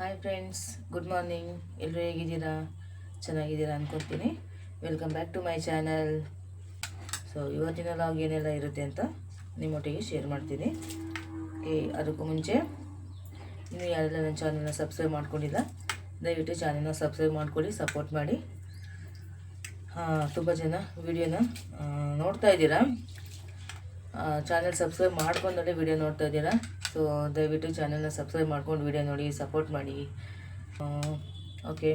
Hi friends good morning ಎಲ್ಲರೂ ಹೇಗಿದ್ದೀರಾ? ಚೆನ್ನಾಗಿದ್ದೀರಾ ಅಂದ್ಕೊತೀನಿ welcome back to my channel so ಇವತ್ತಿನ ಲಾಗ್ ಏನೆಲ್ಲ ಇರುತ್ತೆ ಅಂತ ನಿಮ್ಮೊಟ್ಟಿಗೆ ಶೇರ್ ಮಾಡ್ತೀನಿ. ಓಕೆ ಅದಕ್ಕೂ ಮುಂಚೆ ನೀವು ಯಾರೆಲ್ಲ ನನ್ನ ಚಾನಲ್ನ ಸಬ್ಸ್ಕ್ರೈಬ್ ಮಾಡ್ಕೊಂಡಿಲ್ಲ, ದಯವಿಟ್ಟು ಚಾನಲ್ನ ಸಬ್ಸ್ಕ್ರೈಬ್ ಮಾಡ್ಕೊಳ್ಳಿ ಸಪೋರ್ಟ್ ಮಾಡಿ. ತುಂಬ ಜನ ವಿಡಿಯೋನ ನೋಡ್ತಾ ಇದ್ದೀರಾ? ಚಾನಲ್ ಸಬ್ಸ್ಕ್ರೈಬ್ ಮಾಡ್ಕೊಂಡಲ್ಲೇ ವಿಡಿಯೋ ನೋಡ್ತಾ ಇದ್ದೀರಾ? ಸೊ ದಯವಿಟ್ಟು ಚಾನಲ್ನ ಸಬ್ಸ್ಕ್ರೈಬ್ ಮಾಡ್ಕೊಂಡು ವಿಡಿಯೋ ನೋಡಿ ಸಪೋರ್ಟ್ ಮಾಡಿ. ಓಕೆ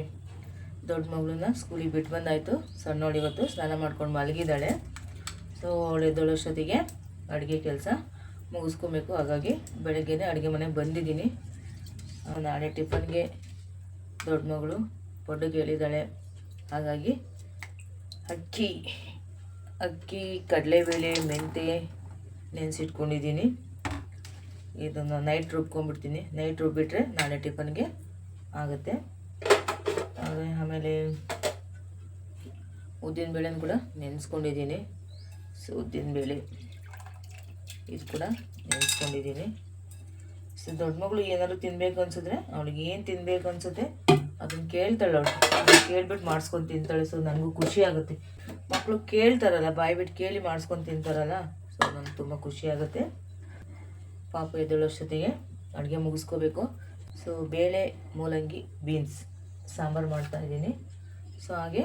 ದೊಡ್ಡ ಮಗಳನ್ನ ಸ್ಕೂಲಿಗೆ ಬಿಟ್ಟು ಬಂದಾಯಿತು. ಸಣ್ಣವಳು ಇವತ್ತು ಸ್ನಾನ ಮಾಡ್ಕೊಂಡು ಮಲಗಿದ್ದಾಳೆ. ಸೊ ಅವಳು ಎದ್ದೊಳೋಷ್ಟೊತ್ತಿಗೆ ಅಡುಗೆ ಕೆಲಸ ಮುಗಿಸ್ಕೊಬೇಕು. ಹಾಗಾಗಿ ಬೆಳಗ್ಗೆನೇ ಅಡುಗೆ ಮನೆಗೆ ಬಂದಿದ್ದೀನಿ. ನಾಳೆ ಟಿಫನ್ಗೆ ದೊಡ್ಡ ಮಗಳು ಪಡ್ಡು ಕೇಳಿದ್ದಾಳೆ. ಹಾಗಾಗಿ ಅಕ್ಕಿ ಅಕ್ಕಿ, ಕಡಲೆಬೇಳೆ, ಮೆಂತೆ ನೆನೆಸಿಟ್ಕೊಂಡಿದ್ದೀನಿ. ಇದನ್ನು ನೈಟ್ ರುಬ್ಕೊಂಡ್ಬಿಡ್ತೀನಿ ನೈಟ್ ರುಬ್ಬಿಟ್ರೆ ನಾಳೆ ಟಿಫನ್ಗೆ ಆಗುತ್ತೆ. ಆಮೇಲೆ- ಉದ್ದಿನ ಬೇಳೆನ ಕೂಡ ನೆನೆಸ್ಕೊಂಡಿದ್ದೀನಿ. ಸೊ ಉದ್ದಿನ ಬೇಳೆ ಇದು ಕೂಡ ನೆನೆಸ್ಕೊಂಡಿದ್ದೀನಿ. ಸೊ ದೊಡ್ಡ ಮಗಳು ಏನಾದ್ರು ತಿನ್ನಬೇಕು ಅನ್ಸಿದ್ರೆ ಅವಳಿಗೆ ಏನು ತಿನ್ನಬೇಕು ಅನ್ಸುತ್ತೆ ಅದನ್ನ ಕೇಳ್ತಾಳೆ ಅವಳು. ಕೇಳ್ಬಿಟ್ಟು ಮಾಡಿಸ್ಕೊಂಡು ತಿಂತಾಳೆ. ಸೊ ನನಗೂ ಖುಷಿ ಆಗುತ್ತೆ. ಮಕ್ಕಳು ಕೇಳ್ತಾರಲ್ಲ ಬಾಯಿ ಬಿಟ್ಟು ಕೇಳಿ ಮಾಡಿಸ್ಕೊಂಡು ತಿಂತಾರಲ್ಲ ಸೊ ನನಗೆ ತುಂಬ ಖುಷಿ ಆಗುತ್ತೆ. ಪಾಪ ಎದ್ದೇಳೋಷ್ಟೊತ್ತಿಗೆ ಅಡುಗೆ ಮುಗಿಸ್ಕೋಬೇಕು. ಸೊ ಬೇಳೆ, ಮೂಲಂಗಿ ಬೀನ್ಸ್ ಸಾಂಬಾರು ಮಾಡ್ತಾ ಇದ್ದೀನಿ. ಸೊ ಹಾಗೆ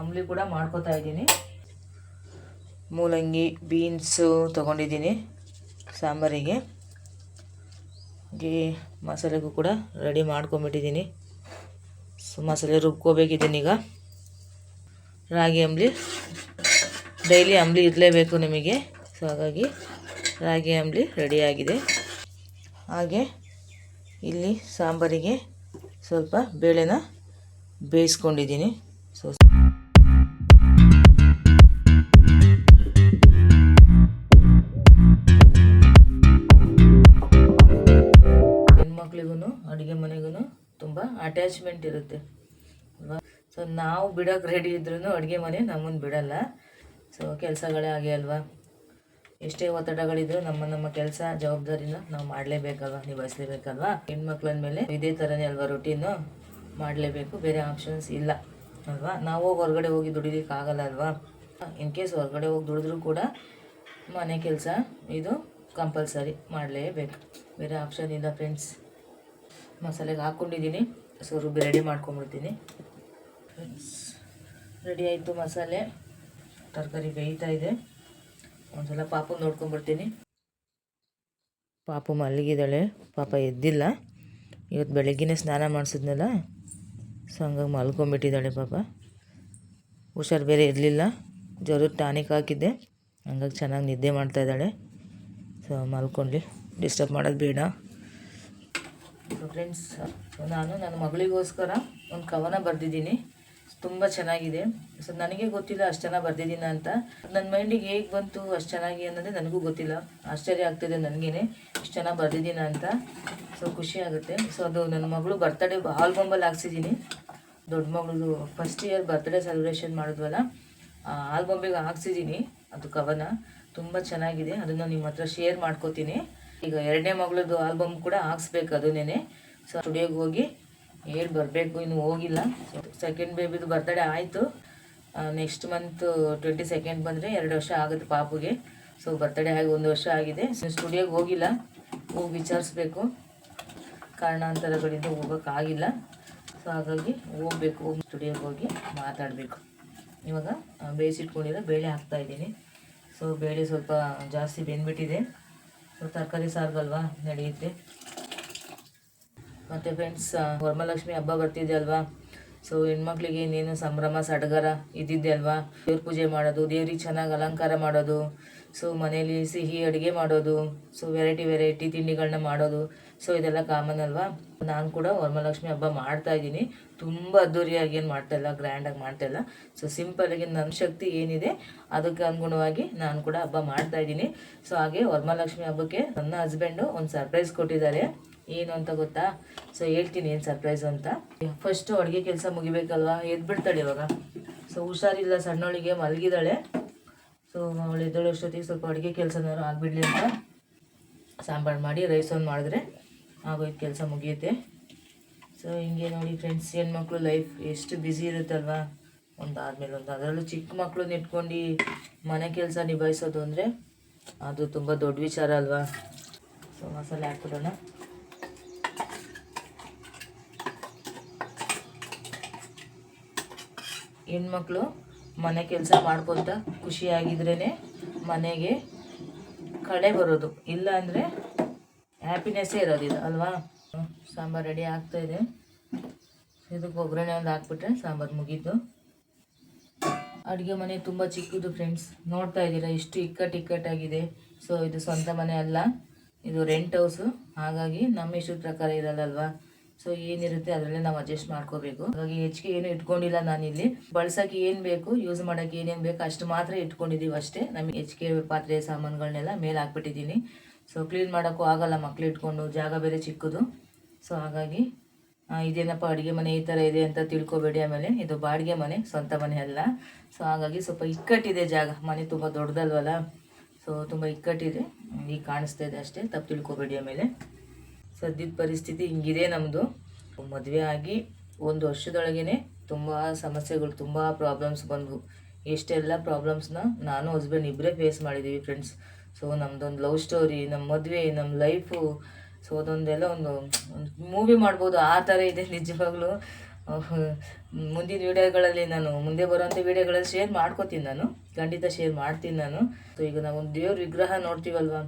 ಅಂಬ್ಲಿ ಕೂಡ ಮಾಡ್ಕೋತಾ ಇದ್ದೀನಿ. ಮೂಲಂಗಿ ಬೀನ್ಸು ತೊಗೊಂಡಿದ್ದೀನಿ ಸಾಂಬಾರಿಗೆ. ಹಾಗೆ ಮಸಾಲೆಗೂ ಕೂಡ ರೆಡಿ ಮಾಡ್ಕೊಂಬಿಟ್ಟಿದ್ದೀನಿ ಸೊ ಮಸಾಲೆ ರುಬ್ಕೋಬೇಕಿದ್ದೀನಿ ಈಗ. ರಾಗಿ ಅಂಬ್ಲಿ. ಡೈಲಿ ಅಂಬ್ಲಿ ಇರಲೇಬೇಕು ನಿಮಗೆ. ಸೊ ಹಾಗಾಗಿ ರಾಗಿ ಅಂಬಲಿ ರೆಡಿಯಾಗಿದೆ. ಹಾಗೆ ಇಲ್ಲಿ ಸಾಂಬಾರಿಗೆ ಸ್ವಲ್ಪ ಬೇಳೆನ ಬೇಯಿಸ್ಕೊಂಡಿದ್ದೀನಿ. ಸೊ ಹೆಣ್ಮಕ್ಳಿಗೂ ಅಡುಗೆ ಮನೆಗೂ ತುಂಬ ಅಟ್ಯಾಚ್ಮೆಂಟ್ ಇರುತ್ತೆ. ಅಲ್ವಾ ಸೊ ನಾವು ಬಿಡೋಕೆ ರೆಡಿ ಇದ್ರೂ ಅಡುಗೆ ಮನೆ ನಮ್ಮನ್ನು ಬಿಡಲ್ಲ. ಸೊ ಕೆಲಸಗಳೇ ಹಾಗೆ ಅಲ್ವಾ? ಎಷ್ಟೇ ಒತ್ತಡಗಳಿದ್ರು ನಮ್ಮ ನಮ್ಮ ಕೆಲಸ ಜವಾಬ್ದಾರಿನ ನಾವು ಮಾಡಲೇಬೇಕಲ್ವಾ, ನಿಭಾಯಿಸ್ಲೇಬೇಕಲ್ವಾ? ಹೆಣ್ಮಕ್ಳ ಮೇಲೆ ಇದೇ ಥರನೇ ಅಲ್ವಾ ರೊಟೀನು ಮಾಡಲೇಬೇಕು, ಬೇರೆ ಆಪ್ಷನ್ಸ್ ಇಲ್ಲ, ಅಲ್ವಾ? ನಾವು ಹೊರಗಡೆ ಹೋಗಿ ದುಡಿಲಿಕ್ಕೆ ಆಗಲ್ಲ ಅಲ್ವಾ? ಇನ್ ಕೇಸ್ ಹೊರಗಡೆ ಹೋಗಿ ದುಡಿದ್ರೂ ಕೂಡ ಮನೆ ಕೆಲಸ, ಇದು ಕಂಪಲ್ಸರಿ ಮಾಡಲೇಬೇಕು. ಬೇರೆ ಆಪ್ಷನ್ ಇಲ್ಲ ಫ್ರೆಂಡ್ಸ್ ಮಸಾಲೆಗೆ ಹಾಕ್ಕೊಂಡಿದ್ದೀನಿ ಸೊ ರುಬ್ಬಿ ರೆಡಿ ಮಾಡ್ಕೊಂಬಿಡ್ತೀನಿ ಫ್ರೆಂಡ್ಸ್ ರೆಡಿ ಆಯಿತು ಮಸಾಲೆ. ತರಕಾರಿ ಬೇಯ್ತಾ ಇದೆ. ಒಂದ್ಸಲ ಪಾಪು ನೋಡ್ಕೊಂಬರ್ತೀನಿ ಪಾಪು ಮಲಗಿದ್ದಾಳೆ ಪಾಪ ಎದ್ದಿಲ್ಲ. ಇವತ್ತು ಬೆಳಗ್ಗೆನೇ ಸ್ನಾನ ಮಾಡಿಸಿದ್ನಲ್ಲ. ಸೊ ಹಂಗಾಗಿ ಮಲ್ಕೊಂಬಿಟ್ಟಿದ್ದಾಳೆ ಪಾಪ. ಹುಷಾರು ಬೇರೆ ಇರಲಿಲ್ಲ. ಜ್ವರದ ಟಾನಿಕ್ ಹಾಕಿದ್ದೆ. ಹಂಗಾಗಿ ಚೆನ್ನಾಗಿ ನಿದ್ದೆ ಮಾಡ್ತಾ ಇದ್ದಾಳೆ. ಸೊ ಮಲ್ಕೊಂಡ್ಲಿ. ಡಿಸ್ಟರ್ಬ್ ಮಾಡೋದು ಬೇಡ. ಫ್ರೆಂಡ್ಸ್ ನಾನು ನನ್ನ ಮಗಳಿಗೋಸ್ಕರ ಒಂದು ಕವನ ಬರೆದಿದ್ದೀನಿ. ತುಂಬ ಚೆನ್ನಾಗಿದೆ. ಸೊ ನನಗೆ ಗೊತ್ತಿಲ್ಲ ಅಷ್ಟು ಚೆನ್ನಾಗಿ ಬರ್ದಿದ್ದೀನಿ ಅಂತ. ನನ್ನ ಮೈಂಡಿಗೆ ಹೇಗೆ ಬಂತು ಅಷ್ಟು ಚೆನ್ನಾಗಿ ಅನ್ನೋದೇ ನನಗೂ ಗೊತ್ತಿಲ್ಲ. ಆಶ್ಚರ್ಯ ಆಗ್ತಿದೆ ನನಗೇನೆ. ಇಷ್ಟು ಚೆನ್ನಾಗಿ ಬರ್ದಿದ್ದೀನ ಅಂತ. ಸೊ ಖುಷಿ ಆಗುತ್ತೆ. ಸೊ ಅದು ನನ್ನ ಮಗಳು ಬರ್ತಡೇ ಬಾಂಬಲ್ಲಿ ಹಾಕ್ಸಿದ್ದೀನಿ. ದೊಡ್ಡ ಮಗಳದು ಫಸ್ಟ್ ಇಯರ್ ಬರ್ತ್ಡೇ ಸೆಲೆಬ್ರೇಷನ್ ಮಾಡಿದ್ವಲ್ಲ. ಆ ಬಾಂಬೆಗೆ ಹಾಕ್ಸಿದ್ದೀನಿ. ಅದು ಕವನ. ತುಂಬ ಚೆನ್ನಾಗಿದೆ. ಅದನ್ನು ನಿಮ್ಮ ಹತ್ರ ಶೇರ್ ಮಾಡ್ಕೋತೀನಿ. ಈಗ ಎರಡನೇ ಮಗಳದು ಆಲ್ಬಮ್ ಕೂಡ ಹಾಕ್ಸ್ಬೇಕು ಅದನ್ನೇ ಸೊ ಸ್ಟುಡಿಯೋಗೆ ಹೋಗಿ ಹೇಳಿ ಬರಬೇಕು, ಇನ್ನು ಹೋಗಿಲ್ಲ. ಸೆಕೆಂಡ್ ಬೇಬಿದು ಬರ್ತಡೇ ಆಯಿತು. ನೆಕ್ಸ್ಟ್ ಮಂತ್ ಟ್ವೆಂಟಿ ಸೆಕೆಂಡ್ ಬಂದರೆ ಎರಡು ವರ್ಷ ಆಗುತ್ತೆ ಪಾಪುಗೆ. ಸೊ ಬರ್ತಡೇ ಆಗಿ ಒಂದು ವರ್ಷ ಆಗಿದೆ. ಸ್ಟುಡಿಯೋಗೆ ಹೋಗಿಲ್ಲ. ಹೋಗಿ ವಿಚಾರಿಸ್ಬೇಕು. ಕಾರಣಾಂತರಗಳಿಂದ ಹೋಗೋಕ್ಕಾಗಿಲ್ಲ ಸೊ ಹಾಗಾಗಿ ಹೋಗ್ಬೇಕು. ಸ್ಟುಡಿಯೋಗೆ ಹೋಗಿ ಮಾತಾಡಬೇಕು. ಇವಾಗ ಬೇಯಿಸಿಟ್ಕೊಂಡಿರೋ ಬೇಳೆ ಹಾಕ್ತಾಯಿದ್ದೀನಿ ಸೊ ಬೇಳೆ ಸ್ವಲ್ಪ ಜಾಸ್ತಿ ಬೆಂದ್ಬಿಟ್ಟಿದೆ. ಸೊ ತರಕಾರಿ ಸಾರ್ಗಲ್ವಾ ನಡೆಯುತ್ತೆ ಮತ್ತು ಫ್ರೆಂಡ್ಸ್ ವರಮಹಾಲಕ್ಷ್ಮಿ ಹಬ್ಬ ಬರ್ತಿದೆ ಅಲ್ವಾ? ಸೊ ಹೆಣ್ಮಕ್ಳಿಗೆ ಇನ್ನೇನು ಸಂಭ್ರಮ, ಸಡಗರ ಇದ್ದಿದ್ದೆ ಅಲ್ವಾ? ದೇವ್ರ ಪೂಜೆ ಮಾಡೋದು, ದೇವ್ರಿಗೆ ಚೆನ್ನಾಗಿ ಅಲಂಕಾರ ಮಾಡೋದು ಸೊ ಮನೇಲಿ ಸಿಹಿ ಅಡುಗೆ ಮಾಡೋದು ಸೊ ವೆರೈಟಿ ವೆರೈಟಿ ತಿಂಡಿಗಳನ್ನ ಮಾಡೋದು ಸೊ ಇದೆಲ್ಲ ಕಾಮನ್ ಅಲ್ವಾ? ನಾನು ಕೂಡ ವರಮಹಾಲಕ್ಷ್ಮಿ ಹಬ್ಬ ಮಾಡ್ತಾ ಇದ್ದೀನಿ. ತುಂಬ ಅದ್ದೂರಿಯಾಗಿ ಏನು ಮಾಡ್ತಾ ಇಲ್ಲ ಗ್ರ್ಯಾಂಡಾಗಿ ಮಾಡ್ತಾ ಇಲ್ಲ. ಸೊ ಸಿಂಪಲಾಗಿ ನನ್ನ ಶಕ್ತಿ ಏನಿದೆ, ಅದಕ್ಕೆ ಅನುಗುಣವಾಗಿ ನಾನು ಕೂಡ ಹಬ್ಬ ಮಾಡ್ತಾ ಇದ್ದೀನಿ. ಸೊ ಹಾಗೆ ವರಮಹಾಲಕ್ಷ್ಮಿ ಹಬ್ಬಕ್ಕೆ ನನ್ನ ಹಸ್ಬೆಂಡು ಒಂದು ಸರ್ಪ್ರೈಸ್ ಕೊಟ್ಟಿದ್ದಾರೆ. ಏನು ಅಂತ ಗೊತ್ತಾ? ಸೊ ಹೇಳ್ತೀನಿ ಏನು ಸರ್ಪ್ರೈಸ್ ಅಂತ. ಫಸ್ಟು ಅಡುಗೆ ಕೆಲಸ ಮುಗಿಬೇಕಲ್ವಾ? ಎದ್ಬಿಡ್ತಾಳೆ ಇವಾಗ. ಸೊ ಹುಷಾರಿಲ್ಲ, ಸಣ್ಣವಳಿಗೆ ಮಲಗಿದಾಳೆ. ಸೊ ಅವಳು ಎದ್ದೇಳೋಷ್ಟೊತ್ತಿಗೆ ಸ್ವಲ್ಪ ಅಡುಗೆ ಕೆಲಸನಾರು ಆಗಿಬಿಡ್ಲಿ ಅಂತ. ಸಾಂಬಾರು ಮಾಡಿ ರೈಸ್ ಒಂದು ಮಾಡಿದ್ರೆ ಆಗೋಯ್ತು, ಕೆಲಸ ಮುಗಿಯುತ್ತೆ. ಸೊ ಹಿಂಗೆ ನೋಡಿ ಫ್ರೆಂಡ್ಸ್ ಹೆಣ್ಮಕ್ಳು ಲೈಫ್ ಎಷ್ಟು ಬ್ಯುಸಿ ಇರುತ್ತಲ್ವಾ? ಆದಮೇಲೆ ಒಂದು, ಅದರಲ್ಲೂ ಚಿಕ್ಕ ಮಕ್ಕಳನ್ನ ಇಟ್ಕೊಂಡು ಮನೆ ಕೆಲಸ ನಿಭಾಯಿಸೋದು ಅಂದರೆ ಅದು ತುಂಬ ದೊಡ್ಡ ವಿಚಾರ ಅಲ್ವಾ? ಸೊ ಮಸಾಲೆ ಹಾಕ್ಬಿಡೋಣ. ಹೆಣ್ಮಕ್ಳು ಮನೆ ಕೆಲಸ ಮಾಡ್ಕೊತ ಖುಷಿಯಾಗಿದ್ರೇ ಮನೆಗೆ ಕಳೆ ಬರೋದು. ಇಲ್ಲ ಅಂದರೆ ಹ್ಯಾಪಿನೆಸ್ಸೇ ಇರೋದಿಲ್ಲ ಅಲ್ವಾ? ಸಾಂಬಾರು ರೆಡಿ ಆಗ್ತಾ ಇದೆ. ಇದಕ್ಕೆ ಒಗ್ಗರಣೆ ಒಂದು ಹಾಕ್ಬಿಟ್ರೆ ಸಾಂಬಾರು ಮುಗೀತು. ಅಡುಗೆ ಮನೆ ತುಂಬ ಚಿಕ್ಕದು ಫ್ರೆಂಡ್ಸ್ ನೋಡ್ತಾ ಇದ್ದೀರಾ, ಇಷ್ಟು ಇಕ್ಕಟ್ಟು ಇಕ್ಕಟ್ಟಾಗಿದೆ ಸೊ ಇದು ಸ್ವಂತ ಮನೆ ಅಲ್ಲ. ಇದು ರೆಂಟ್ ಹೌಸು ಹಾಗಾಗಿ ನಮ್ಮ ಇಷ್ಟದ ಪ್ರಕಾರ ಇರಲ್ಲಲ್ವಾ ಸೊ ಏನಿರುತ್ತೆ ಅದರಲ್ಲೇ ನಾವು ಅಡ್ಜಸ್ಟ್ ಮಾಡ್ಕೋಬೇಕು. ಹಾಗಾಗಿ ಹೆಚ್ಚಿಗೆ ಏನು ಇಟ್ಕೊಂಡಿಲ್ಲ ನಾನಿಲ್ಲಿ. ಬಳಸಕ್ಕೆ ಏನು ಬೇಕು ಯೂಸ್ ಮಾಡೋಕ್ಕೆ ಏನೇನು ಬೇಕು ಅಷ್ಟು ಮಾತ್ರ ಇಟ್ಕೊಂಡಿದ್ದೀವಿ ಅಷ್ಟೇ. ನಮಗೆ ಹೆಚ್ಚಿಗೆ ಪಾತ್ರೆ ಸಾಮಾನುಗಳನ್ನೆಲ್ಲ ಮೇಲೆ ಹಾಕ್ಬಿಟ್ಟಿದ್ದೀನಿ. ಸೊ ಕ್ಲೀನ್ ಮಾಡೋಕ್ಕೂ ಆಗಲ್ಲ ಮಕ್ಳು ಇಟ್ಕೊಂಡು, ಜಾಗ ಬೇರೆ ಚಿಕ್ಕದು. ಸೊ ಹಾಗಾಗಿ ಇದೇನಪ್ಪ ಅಡುಗೆ ಮನೆ ಈ ಥರ ಇದೆ ಅಂತ ತಿಳ್ಕೊಬೇಡಿ ಆಮೇಲೆ. ಇದು ಬಾಡಿಗೆ ಮನೆ, ಸ್ವಂತ ಮನೆ ಅಲ್ಲ. ಸೊ ಹಾಗಾಗಿ ಸ್ವಲ್ಪ ಇಕ್ಕಟ್ಟಿದೆ ಜಾಗ. ಮನೆ ತುಂಬ ದೊಡ್ಡದಲ್ವಲ್ಲ? ಸೊ ತುಂಬ ಇಕ್ಕಟ್ಟಿದೆ. ಈಗ ಕಾಣಿಸ್ತಾ ಇದೆ ಅಷ್ಟೇ. ತಪ್ಪು ತಿಳ್ಕೊಬೇಡಿ ಆಮೇಲೆ. ಸದ್ಯದ ಪರಿಸ್ಥಿತಿ ಹಿಂಗಿದೆ ನಮ್ಮದು ಮದುವೆ ಆಗಿ ಒಂದು ವರ್ಷದೊಳಗೇ ತುಂಬ ಸಮಸ್ಯೆಗಳು, ತುಂಬ ಪ್ರಾಬ್ಲಮ್ಸ್ ಬಂದವು. ಎಷ್ಟೆಲ್ಲ ಪ್ರಾಬ್ಲಮ್ಸ್ನ ನಾನು ಹಸ್ಬೆಂಡ್ ಇಬ್ಬರೇ ಫೇಸ್ ಮಾಡಿದ್ದೀವಿ ಫ್ರೆಂಡ್ಸ್ ಸೊ ನಮ್ಮದೊಂದು ಲವ್ ಸ್ಟೋರಿ ನಮ್ಮ ಮದುವೆ ನಮ್ಮ ಲೈಫು ಸೊ ಅದೊಂದೆಲ್ಲ ಒಂದು ಒಂದು ಮೂವಿ ಮಾಡ್ಬೋದು, ಆ ಥರ ಇದೆ ನಿಜವಾಗ್ಲೂ. ಮುಂದಿನ ವೀಡಿಯೋಗಳಲ್ಲಿ ನಾನು, ಮುಂದೆ ಬರುವಂಥ ವೀಡಿಯೋಗಳಲ್ಲಿ ಶೇರ್ ಮಾಡ್ಕೋತೀನಿ ನಾನು. ಖಂಡಿತ ಶೇರ್ ಮಾಡ್ತೀನಿ ನಾನು. ಸೊ ಈಗ ನಾವು ಒಂದು ದೇವ್ರ ವಿಗ್ರಹ ನೋಡ್ತೀವಲ್ವಾ?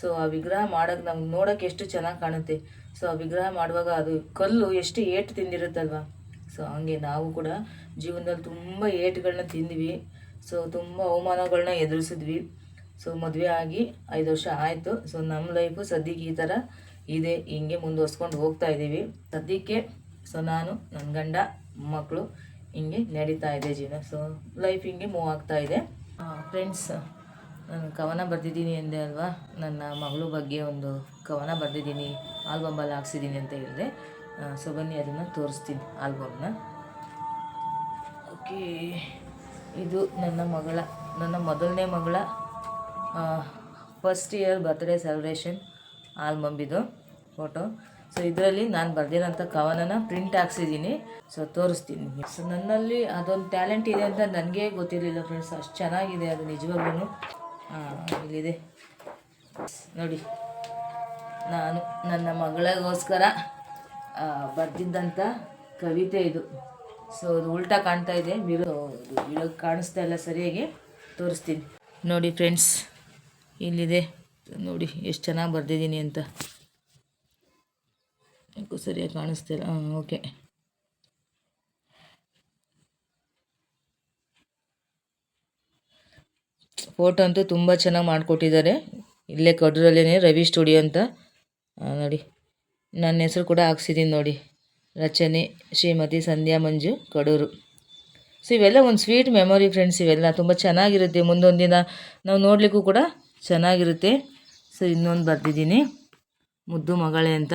ಸೊ ಆ ವಿಗ್ರಹ ಮಾಡೋಕೆ ನಮ್ಗೆ ನೋಡೋಕೆ ಎಷ್ಟು ಚೆನ್ನಾಗಿ ಕಾಣುತ್ತೆ. ಸೊ ಆ ವಿಗ್ರಹ ಮಾಡುವಾಗ ಅದು ಕಲ್ಲು ಎಷ್ಟು ಏಟು ತಿಂದಿರುತ್ತಲ್ವ? ಸೊ ಹಂಗೆ ನಾವು ಕೂಡ ಜೀವನದಲ್ಲಿ ತುಂಬ ಏಟುಗಳನ್ನ ತಿಂದ್ವಿ. ಸೊ ತುಂಬ ಅವಮಾನಗಳನ್ನ ಎದುರಿಸಿದ್ವಿ. ಸೊ ಮದುವೆ ಆಗಿ ಐದು ವರ್ಷ ಆಯಿತು. ಸೊ ನಮ್ಮ ಲೈಫು ಸದ್ಯಕ್ಕೆ ಈ ಥರ ಇದೆ. ಹಿಂಗೆ ಮುಂದುವರ್ಸ್ಕೊಂಡು ಹೋಗ್ತಾ ಇದ್ದೀವಿ ಸದ್ಯಕ್ಕೆ ಸೊ ನಾನು ನನ್ನ ಗಂಡ ಮಕ್ಕಳು ಹಿಂಗೆ ನಡೀತಾ ಇದೆ ಜೀವನ. ಸೊ ಲೈಫ್ ಹಿಂಗೆ ಮೂವ್ ಆಗ್ತಾ ಇದೆ. ಫ್ರೆಂಡ್ಸ್ ನಾನು ಕವನ ಬರೆದಿದ್ದೀನಿ ಎಂದೆ ಅಲ್ವಾ? ನನ್ನ ಮಗಳು ಬಗ್ಗೆ ಒಂದು ಕವನ ಬರೆದಿದ್ದೀನಿ ಆಲ್ಬಮಲ್ಲಿ ಹಾಕ್ಸಿದ್ದೀನಿ ಅಂತ ಹೇಳಿದೆ ಸೊ ಬನ್ನಿ ಅದನ್ನು ತೋರಿಸ್ತೀನಿ ಆಲ್ಬಮ್ನ ಓಕೆ, ಇದು ನನ್ನ ಮಗಳ, ನನ್ನ ಮೊದಲನೇ ಮಗಳ first year birthday celebration album ಇದು ಫೋಟೋ ಸೊ ಇದರಲ್ಲಿ ನಾನು ಬರೆದಿರೋಂಥ ಕವನನ ಪ್ರಿಂಟ್ ಹಾಕ್ಸಿದ್ದೀನಿ. ಸೊ ತೋರಿಸ್ತೀನಿ ಸೊ ನನ್ನಲ್ಲಿ ಅದೊಂದು ಟ್ಯಾಲೆಂಟ್ ಇದೆ ಅಂತ ನನಗೇ ಗೊತ್ತಿರಲಿಲ್ಲ ಫ್ರೆಂಡ್ಸ್ ಅಷ್ಟು ಚೆನ್ನಾಗಿದೆ ಅದು ನಿಜವಾಗ್ಲೂ ಇಲ್ಲಿದೆ. ನೋಡಿ, ನಾನು ನನ್ನ ಮಗಳಿಗೋಸ್ಕರ ಬರೆದಿದ್ದಂಥ ಕವಿತೆ ಇದು. ಸೊ ಅದು ಉಲ್ಟಾ ಕಾಣ್ತಾ ಇದೆ. ವಿಡಿಯೋ ಕಾಣಿಸ್ತಾ ಇಲ್ಲ ಸರಿಯಾಗಿ. ತೋರಿಸ್ತೀನಿ. ನೋಡಿ ಫ್ರೆಂಡ್ಸ್ ಇಲ್ಲಿದೆ. ನೋಡಿ, ಎಷ್ಟು ಚೆನ್ನಾಗಿ ಬರೆದಿದ್ದೀನಿ ಅಂತ. ಸರಿಯಾಗಿ ಕಾಣಿಸ್ತಿಲ್ಲ ಹಾಂ ಓಕೆ ಫೋಟೋ ಅಂತೂ ತುಂಬ ಚೆನ್ನಾಗಿ ಮಾಡಿಕೊಟ್ಟಿದ್ದಾರೆ. ಇಲ್ಲೇ ಕಡೂರಲ್ಲೇ ರವಿ ಸ್ಟುಡಿಯೋ ಅಂತ. ನೋಡಿ. ನನ್ನ ಹೆಸರು ಕೂಡ ಹಾಕ್ಸಿದ್ದೀನಿ ನೋಡಿ. ರಚನೆ, ಶ್ರೀಮತಿ ಸಂಧ್ಯಾ ಮಂಜು, ಕಡೂರು. ಸೊ ಇವೆಲ್ಲ ಒಂದು ಸ್ವೀಟ್ ಮೆಮೊರಿ ಫ್ರೆಂಡ್ಸ್ ಇವೆಲ್ಲ. ತುಂಬ ಚೆನ್ನಾಗಿರುತ್ತೆ. ಮುಂದೊಂದು ದಿನ ನಾವು ನೋಡಲಿಕ್ಕೂ ಕೂಡ ಚೆನ್ನಾಗಿರುತ್ತೆ. ಸೊ ಇನ್ನೊಂದು ಬರ್ತಿದ್ದೀನಿ ಮುದ್ದು ಮಗಳೇ ಅಂತ.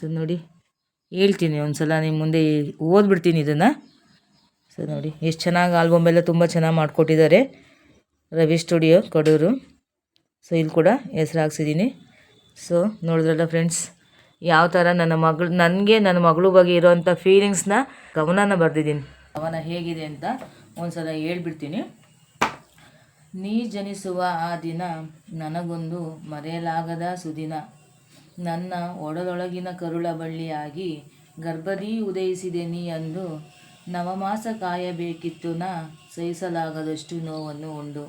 ಸೊ ನೋಡಿ. ಹೇಳ್ತೀನಿ ಒಂದು ಸಲ ನಿಮ್ಮ ಮುಂದೆ ಓದ್ಬಿಡ್ತೀನಿ ಇದನ್ನು. ಸೊ ನೋಡಿ. ಎಷ್ಟು ಚೆನ್ನಾಗಿ ಆಲ್ಬಮ್ ಎಲ್ಲ ತುಂಬ ಚೆನ್ನಾಗಿ ಮಾಡಿಕೊಟ್ಟಿದ್ದಾರೆ. ರವಿ ಸ್ಟುಡಿಯೋ, ಕಡೂರು. ಸೊ ಇಲ್ಲಿ ಕೂಡ ಹೆಸರು ಹಾಕ್ಸಿದ್ದೀನಿ ಸೊ ನೋಡಿದ್ರಲ್ಲ ಫ್ರೆಂಡ್ಸ್ ಯಾವ ಥರ ನನ್ನ ಮಗಳು, ನನಗೆ ನನ್ನ ಮಗಳು ಬಗ್ಗೆ ಇರೋವಂಥ ಫೀಲಿಂಗ್ಸ್ನ ಗಮನನ ಬರೆದಿದ್ದೀನಿ. ಕವನ ಹೇಗಿದೆ ಅಂತ ಒಂದ್ಸಲ ಹೇಳ್ಬಿಡ್ತೀನಿ. ನೀ ಜನಿಸುವ ಆ ದಿನ ನನಗೊಂದು ಮರೆಯಲಾಗದ ಸುದಿನ. ನನ್ನ ಒಡಲೊಳಗಿನ ಕರುಳ ಬಳ್ಳಿಯಾಗಿ ಗರ್ಭದಿ ಉದಯಿಸಿದೆ ನೀ ಅಂದು ನವಮಾಸ ಕಾಯಬೇಕಿತ್ತು ನಾ. ಸಹಿಸಲಾಗದಷ್ಟು ನೋವನ್ನು ಉಂಡು.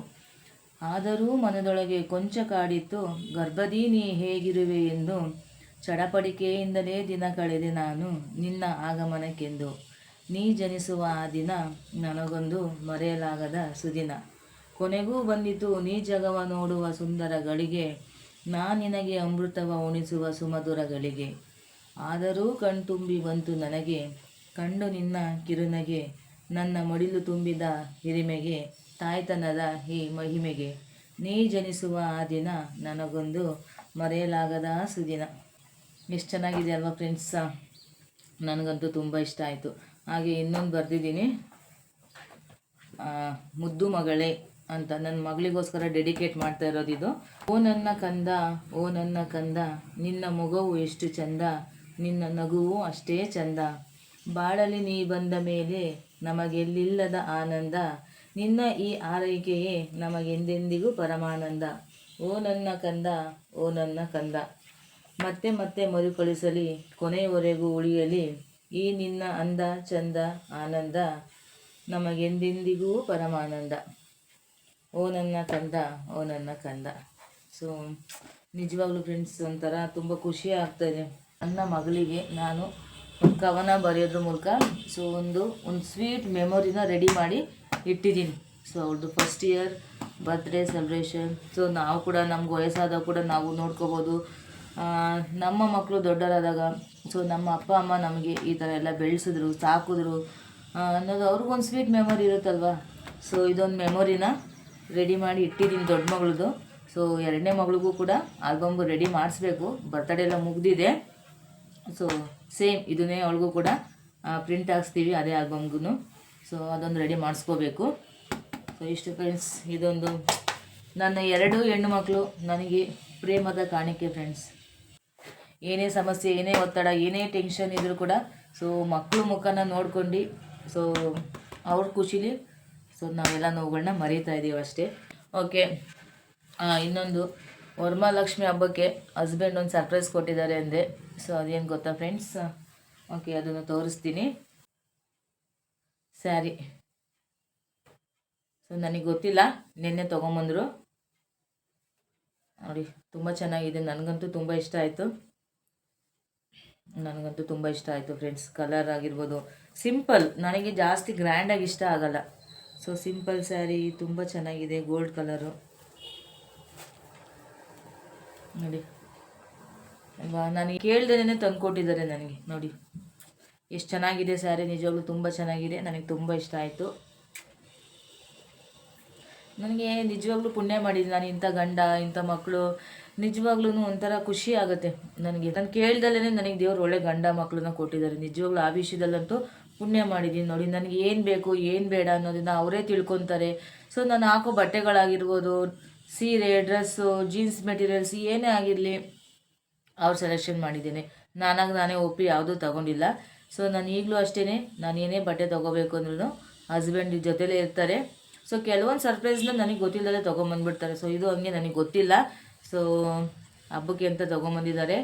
ಆದರೂ ಮನದೊಳಗೆ ಕೊಂಚ ಕಾಡಿತ್ತು ಗರ್ಭದೀ ಹೇಗಿರುವೆ ಎಂದು ಚಡಪಡಿಕೆಯಿಂದಲೇ ದಿನ ಕಳೆದೆ ನಾನು ನಿನ್ನ ಆಗಮನಕ್ಕೆಂದು. ನೀ ಜನಿಸುವ ಆ ದಿನ ನನಗೊಂದು ಮರೆಯಲಾಗದ ಸುದಿನ. ಕೊನೆಗೂ ಬಂದಿತು, ನೀ ಜಗವ ನೋಡುವ ಸುಂದರ ಗಳಿಗೆ, ನಾ ನಿನಗೆ ಅಮೃತವ ಉಣಿಸುವ ಸುಮಧುರಗಳಿಗೆ ಆದರೂ ಕಣ್ತುಂಬಿ ಬಂತು ನನಗೆ, ಕಂಡು ನಿನ್ನ ಕಿರುನಗೆ ನನ್ನ ಮಡಿಲು ತುಂಬಿದ ಹಿರಿಮೆಗೆ, ತಾಯ್ತನದ ಈ ಮಹಿಮೆಗೆ ನೀ ಜನಿಸುವ ಆ ದಿನ ನನಗೊಂದು ಮರೆಯಲಾಗದ ಸುದಿನ. ಎಷ್ಟು ಚೆನ್ನಾಗಿದೆ ಅಲ್ವಾ ಫ್ರೆಂಡ್ಸ ನನಗಂತೂ ತುಂಬ ಇಷ್ಟ ಆಯಿತು. ಹಾಗೆ ಇನ್ನೊಂದು ಬರೆದಿದ್ದೀನಿ. ಮುದ್ದು ಮಗಳೇ ಅಂತ ನನ್ನ ಮಗಳಿಗೋಸ್ಕರ ಡೆಡಿಕೇಟ್ ಮಾಡ್ತಾ ಇರೋದು ಇದು. ಓ ನನ್ನ ಕಂದ, ಓ ನನ್ನ ಕಂದ, ನಿನ್ನ ಮೊಗವು ಎಷ್ಟು ಚಂದ, ನಿನ್ನ ನಗುವು ಅಷ್ಟೇ ಚಂದ. ಬಾಳಲಿ ನೀ ಬಂದ ಮೇಲೆ ನಮಗೆಲ್ಲಿಲ್ಲದ ಆನಂದ? ನಿನ್ನ ಈ ಆರೈಕೆಯೇ ನಮಗೆಂದೆಂದಿಗೂ ಪರಮಾನಂದ. ಓ ನನ್ನ ಕಂದ, ಓ ನನ್ನ ಕಂದ. ಮತ್ತೆ ಮತ್ತೆ ಮರುಕಳಿಸಲಿ, ಕೊನೆಯವರೆಗೂ ಉಳಿಯಲಿ. ಈ ನಿನ್ನ ಅಂದ, ಚಂದ, ಆನಂದ ನಮಗೆಂದೆಂದಿಗೂ ಪರಮಾನಂದ. ಓ ನನ್ನ ಕಂದ, ಓ ನನ್ನ ಕಂದ. ಸೊ ನಿಜವಾಗ್ಲೂ ಫ್ರೆಂಡ್ಸ್ ಒಂಥರ ತುಂಬ ಖುಷಿ ಆಗ್ತಾಯಿದೆ ನನ್ನ ಮಗಳಿಗೆ ನಾನು ಕವನ ಬರೆಯೋದ್ರ ಮೂಲಕ. ಸೊ ಒಂದು ಒಂದು ಸ್ವೀಟ್ ಮೆಮೊರಿನ ರೆಡಿ ಮಾಡಿ ಇಟ್ಟಿದ್ದೀನಿ. ಸೊ ಅವ್ರದ್ದು first year birthday celebration so ನಾವು ಕೂಡ, ನಮ್ಗೆ ವಯಸ್ಸಾದಾಗ ಕೂಡ ನಾವು ನೋಡ್ಕೋಬೋದು. ನಮ್ಮ ಮಕ್ಕಳು ದೊಡ್ಡರಾದಾಗ ಸೊ ನಮ್ಮ ಅಪ್ಪ, ಅಮ್ಮ ನಮಗೆ ಈ ಥರ ಎಲ್ಲ ಬೆಳೆಸಿದ್ರು, ಸಾಕಿದ್ರು. ಅನ್ನೋದು ಅವ್ರಿಗೊಂದು ಸ್ವೀಟ್ ಮೆಮೊರಿ ಇರುತ್ತಲ್ವ? ಸೊ ಇದೊಂದು ಮೆಮೊರಿನ ರೆಡಿ ಮಾಡಿ ಇಟ್ಟಿದ್ದೀನಿ ದೊಡ್ಡ ಮಗಳದು. ಸೊ ಎರಡನೇ ಮಗಳಿಗೂ ಕೂಡ ಆಲ್ಬಮ್ ರೆಡಿ ಮಾಡಿಸ್ಬೇಕು. ಬರ್ತಡೇ ಎಲ್ಲ ಮುಗಿದಿದೆ. ಸೊ ಸೇಮ್ ಇದನ್ನೇ ಅವಳಿಗೂ ಕೂಡ ಪ್ರಿಂಟ್ ಹಾಕ್ಸ್ತೀವಿ, ಅದೇ ಆಲ್ಬಮ್ಗೂ ಸೊ ಅದೊಂದು ರೆಡಿ ಮಾಡಿಸ್ಕೋಬೇಕು. ಸೊ ಇಷ್ಟು ಫ್ರೆಂಡ್ಸ್ ಇದೊಂದು ನನ್ನ ಎರಡು ಹೆಣ್ಣು ಮಕ್ಕಳು ನನಗೆ ಪ್ರೇಮದ ಕಾಣಿಕೆ ಫ್ರೆಂಡ್ಸ್ ಏನೇ ಸಮಸ್ಯೆ, ಏನೇ ಒತ್ತಡ, ಏನೇ ಟೆನ್ಷನ್ ಇದ್ದರೂ ಕೂಡ ಸೊ ಮಕ್ಕಳು ಮುಖನ ನೋಡ್ಕೊಂಡು ಸೊ ಅವ್ರ ಖುಷಿಲಿ ಸೊ ನಾವೆಲ್ಲ ನೋವುಗಳನ್ನ ಮರೀತಾ ಇದ್ದೀವಿ ಅಷ್ಟೇ. ಓಕೆ ಇನ್ನೊಂದು, ವರಮಹಾಲಕ್ಷ್ಮಿ ಹಬ್ಬಕ್ಕೆ ಹಸ್ಬೆಂಡ್ ಒಂದು ಸರ್ಪ್ರೈಸ್ ಕೊಟ್ಟಿದ್ದಾರೆ ಅಂದೆ. ಸೊ ಅದೇನು ಗೊತ್ತಾ ಫ್ರೆಂಡ್ಸ್ ಓಕೆ ಅದನ್ನು ತೋರಿಸ್ತೀನಿ. ಸ್ಯಾರಿ ಸೊ ನನಗೆ ಗೊತ್ತಿಲ್ಲ. ನಿನ್ನೆ ತೊಗೊಂಬಂದರು. ನೋಡಿ, ತುಂಬ ಚೆನ್ನಾಗಿದೆ. ನನಗಂತೂ ತುಂಬ ಇಷ್ಟ ಆಯಿತು. ನನಗಂತೂ ತುಂಬ ಇಷ್ಟ ಆಯಿತು ಫ್ರೆಂಡ್ಸ್ ಕಲರ್ ಆಗಿರ್ಬೋದು. ಸಿಂಪಲ್ ನನಗೆ ಜಾಸ್ತಿ ಗ್ರ್ಯಾಂಡಾಗಿ ಇಷ್ಟ ಆಗಲ್ಲ. ಸೊ ಸಿಂಪಲ್ ಸ್ಯಾರಿ ತುಂಬ ಚೆನ್ನಾಗಿದೆ. ಗೋಲ್ಡ್ ಕಲರು ನೋಡಿ. ಅಲ್ವಾ? ನನಗೆ ಕೇಳ್ದೇನೆ ತಂದುಕೊಟ್ಟಿದ್ದಾರೆ ನನಗೆ, ನೋಡಿ. ಎಷ್ಟು ಚೆನ್ನಾಗಿದೆ ಸ್ಯಾರಿ ನಿಜವಾಗ್ಲೂ ತುಂಬ ಚೆನ್ನಾಗಿದೆ, ನನಗೆ ತುಂಬ ಇಷ್ಟ ಆಯಿತು. ನನಗೆ ನಿಜವಾಗ್ಲೂ ಪುಣ್ಯ ಮಾಡಿದ್ದೀನಿ ನಾನು ಇಂಥ ಗಂಡ, ಇಂಥ ಮಕ್ಕಳು ನಿಜವಾಗ್ಲೂ ಒಂಥರ ಖುಷಿ ಆಗುತ್ತೆ ನನಗೆ. ನಾನು ಕೇಳ್ದಲ್ಲೇ ನನಗೆ ದೇವ್ರು ಒಳ್ಳೆ ಗಂಡ ಮಕ್ಕಳನ್ನ ಕೊಟ್ಟಿದ್ದಾರೆ. ನಿಜವಾಗ್ಲೂ ಆ ವಿಷಯದಲ್ಲಂತೂ ಪುಣ್ಯ ಮಾಡಿದ್ದೀನಿ ನೋಡಿ. ನನಗೆ ಏನು ಬೇಕು, ಏನು ಬೇಡ ಅನ್ನೋದನ್ನ ಅವರೇ ತಿಳ್ಕೊತಾರೆ. ಸೊ ನಾನು ಹಾಕೋ ಬಟ್ಟೆಗಳಾಗಿರ್ಬೋದು, ಸೀರೆ ಡ್ರೆಸ್ಸು ಜೀನ್ಸ್ ಮೆಟೀರಿಯಲ್ಸ್ ಏನೇ ಆಗಿರಲಿ ಅವ್ರು ಸೆಲೆಕ್ಷನ್ ಮಾಡಿದ್ದೇನೆ. ನಾನಾಗಿ ನಾನೇ ಒಪ್ಪಿ ಯಾವುದೂ ತಗೊಂಡಿಲ್ಲ. ಸೊ ನಾನು ಈಗಲೂ ಅಷ್ಟೇ ನಾನು ಏನೇ ಬಟ್ಟೆ ತೊಗೋಬೇಕು ಅಂದ್ರೂ ಹಸ್ಬೆಂಡ್ ಜೊತೆಲೇ ಇರ್ತಾರೆ. ಸೊ ಕೆಲವೊಂದು ಸರ್ಪ್ರೈಸ್ನ ನನಗೆ ಗೊತ್ತಿಲ್ಲದೆ ತೊಗೊಂಬಂದ್ಬಿಡ್ತಾರೆ. ಸೊ ಇದು ಹಂಗೆ ನನಗೆ ಗೊತ್ತಿಲ್ಲ. ಸೊ ಹಬ್ಬಕ್ಕೆ ಅಂತ ತೊಗೊಂಬಂದಿದ್ದಾರೆ.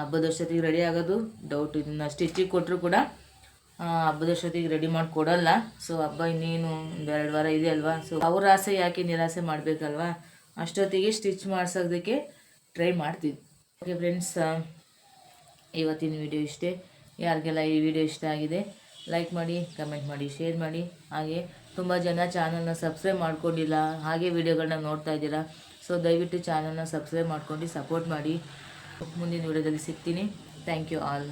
ಹಬ್ಬದಷ್ಟೊತ್ತಿಗೆ ರೆಡಿ ಆಗೋದು. ಡೌಟ್ ಇದನ್ನು ಸ್ಟಿಚಿಗೆ ಕೊಟ್ಟರು ಕೂಡ ಹಬ್ಬದಷ್ಟೊತ್ತಿಗೆ ಹಬ್ಬದ ರೆಡಿ ಮಾಡಿ ಕೊಡೋಲ್ಲ. ಸೊ ಹಬ್ಬ ಇನ್ನೇನು ಎರಡು ವಾರ ಇದೆ ಅಲ್ವಾ? ಸೊ ಅವ್ರ ಆಸೆ ಯಾಕೆ ನಿರಾಸೆ ಮಾಡಬೇಕಲ್ವಾ? ಅಷ್ಟೊತ್ತಿಗೆ ಸ್ಟಿಚ್ ಮಾಡಿಸೋದಕ್ಕೆ ಟ್ರೈ ಮಾಡ್ತೀನಿ ಓಕೆ ಫ್ರೆಂಡ್ಸ್ ಇವತ್ತಿನ ವಿಡಿಯೋ ಇಷ್ಟೇ. ಯಾರಿಗೆಲ್ಲ ಈ ವಿಡಿಯೋ ಇಷ್ಟ ಆಗಿದೆ ಲೈಕ್ ಮಾಡಿ ಕಮೆಂಟ್ ಮಾಡಿ ಶೇರ್ ಮಾಡಿ. ಹಾಗೆ ತುಂಬ ಜನ ಚಾನಲ್ನ ಸಬ್ಸ್ಕ್ರೈಬ್ ಮಾಡ್ಕೊಂಡಿಲ್ಲ, ಹಾಗೆ ವಿಡಿಯೋಗಳನ್ನ ನೋಡ್ತಾ ಇದ್ದೀರಾ ಸೊ ದಯವಿಟ್ಟು ಚಾನಲ್ನ ಸಬ್ಸ್ಕ್ರೈಬ್ ಮಾಡ್ಕೊಂಡು ಸಪೋರ್ಟ್ ಮಾಡಿ. ಮುಂದಿನ ವಿಡಿಯೋದಲ್ಲಿ ಸಿಗ್ತೀನಿ. Thank you all